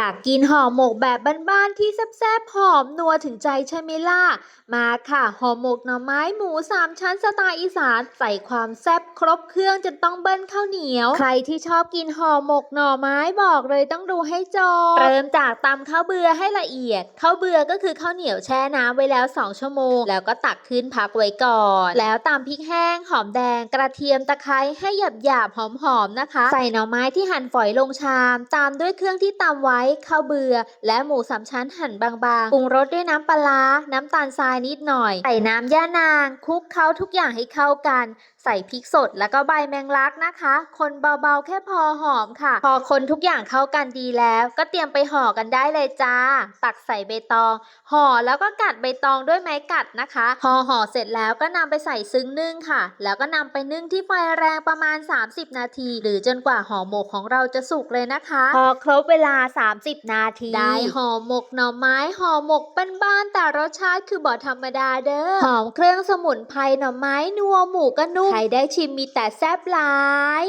อยากกินห่อหมกแบบบ้านๆที่แซ่บๆหอมนัวถึงใจใช่ไหมล่ะ มาค่ะห่อหมกหน่อไม้หมูสามชั้นสไตล์อีสานใส่ความแซ่บครบเครื่องจนต้องเบิ้ลข้าวเหนียว ใครที่ชอบกินห่อหมกหน่อไม้บอกเลยต้องดูให้จบเริ่มจากตำข้าวเบือให้ละเอียดข้าวเบือก็คือข้าวเหนียวแช่น้ำไว้แล้ว 2 ชั่วโมง แล้วก็ตักขึ้นพักไว้ก่อน แล้วตำพริกแห้งหอมแดง กระเทียมตะไคร้ให้หยาบๆหอมๆนะคะ ใส่หน่อไม้ที่หั่นฝอยลงชาม ตามด้วยเครื่องที่ตำไว้ข้าวเบือและหมูสามชั้นหั่นบางๆปรุงรสด้วยน้ำปลา น้ำตาลทรายนิดหน่อย ใส่น้ำย่านางคลุกเคล้าทุกอย่างให้เข้ากัน ใส่พริกสดแล้วก็ใบแมงลักนะคะ คนเบาๆแค่พอหอมค่ะ พอคนทุกอย่างเข้ากันดีแล้ว ก็เตรียมไปห่อกันได้เลยจ้า ตักใส่ใบตอง ห่อแล้วก็กัดใบตองด้วยไม้กัดนะคะ พอห่อเสร็จแล้วก็นำไปใส่ซึ้งนึ่งค่ะ แล้วก็นำไปนึ่งที่ไฟแรงประมาณ 30 นาที หรือจนกว่าห่อหมกของเราจะสุกเลยนะคะ พอครบเวลา30 นาที ได้ห่อหมกหน่อไม้ห่อหมกบ้านๆแต่รสชาติคือบ่ธรรมดาเด้อหอมเครื่องสมุนไพรหน่อไม้นัวหมูก็นุ่มใครได้ชิมมีแต่แซ่บหลาย